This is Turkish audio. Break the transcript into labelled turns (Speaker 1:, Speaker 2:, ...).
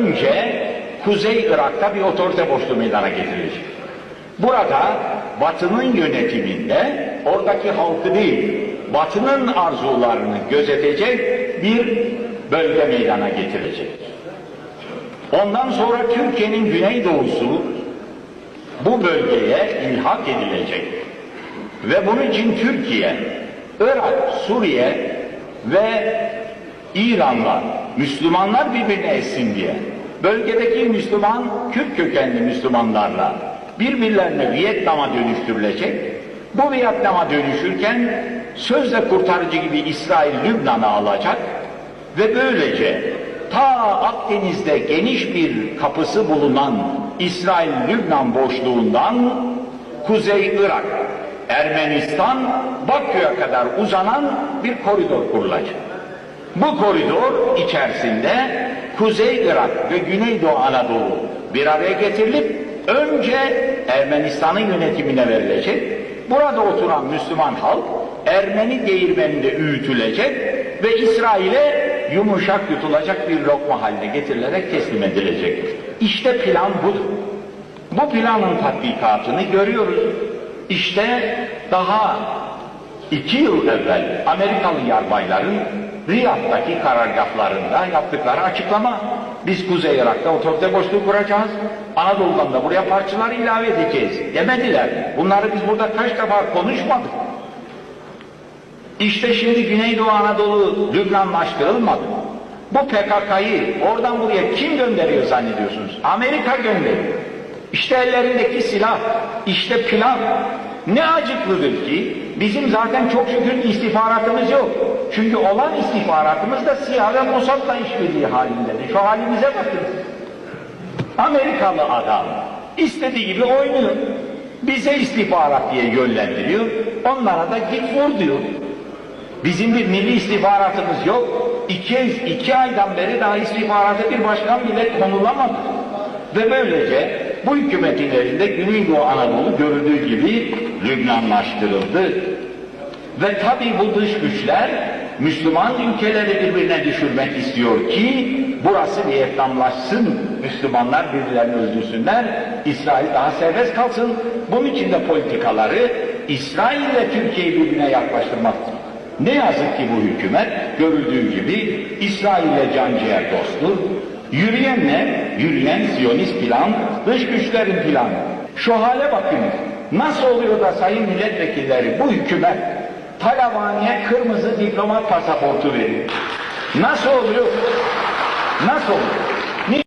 Speaker 1: Önce Kuzey Irak'ta bir otorite boşluğu meydana getirilecek. Burada Batı'nın yönetiminde oradaki halkı değil, Batı'nın arzularını gözetecek bir bölge meydana getirilecek. Ondan sonra Türkiye'nin güneydoğusu bu bölgeye ilhak edilecek. Ve bunun için Türkiye, Irak, Suriye ve İran'la Müslümanlar birbirine etsin diye bölgedeki Müslüman, Kürt kökenli Müslümanlarla birbirlerine Vietnam'a dönüştürülecek. Bu Vietnam'a dönüşürken sözle kurtarıcı gibi İsrail Lübnan'ı alacak ve böylece ta Akdeniz'de geniş bir kapısı bulunan İsrail-Lübnan boşluğundan Kuzey Irak, Ermenistan, Bakü'ye kadar uzanan bir koridor kurulacak. Bu koridor içerisinde Kuzey Irak ve Güneydoğu Anadolu bir araya getirilip önce Ermenistan'ın yönetimine verilecek. Burada oturan Müslüman halk Ermeni değirmeninde öğütülecek ve İsrail'e yumuşak yutulacak bir lokma haline getirilerek teslim edilecek. İşte plan budur. Bu planın tatbikatını görüyoruz. İşte daha iki yıl evvel Amerikalı yarbayların Riyad'daki karargahlarında yaptıkları açıklama. Biz Kuzey Irak'ta otorite boşluğu kuracağız. Anadolu'dan da buraya parçalar ilave edeceğiz demediler. Bunları biz burada kaç defa konuşmadık. İşte şimdi Güneydoğu Anadolu Lübnanlaştırılmadı. Bu PKK'yı oradan buraya kim gönderiyor zannediyorsunuz? Amerika gönderiyor. İşte ellerindeki silah, işte plan. Ne acıklıdır ki bizim zaten çok şükür istihbaratımız yok. Çünkü olan istihbaratımız da SİHA ve Mossad'la işbirliği halindedir. Şu halimize bakın. Amerikalı adam istediği gibi oynuyor. Bize istihbarat diye yönlendiriyor. Onlara da git vur diyor. Bizim bir milli istihbaratımız yok. İki, iki aydan beri daha istihbarata bir başkan bile konulamadı. Ve böylece bu hükümetin elinde Güneydoğu Anadolu görüldüğü gibi Lübnanlaştırıldı. Ve tabi bu dış güçler Müslüman ülkeleri birbirine düşürmek istiyor ki burası Vietnamlaşsın, Müslümanlar birbirlerini öldürsünler, İsrail daha serbest kalsın. Bunun için de politikaları İsrail ile Türkiye'yi birbirine yaklaştırmaktır. Ne yazık ki bu hükümet görüldüğü gibi İsrail ile canciğer dosttur. Yürüyen ne? Yürüyen Siyonist plan, dış güçlerin planı. Şu hale bakınız. Nasıl oluyor da sayın milletvekilleri bu hükümet Talavani'ye kırmızı diplomat pasaportu veriyor? Nasıl oluyor? Nasıl oluyor?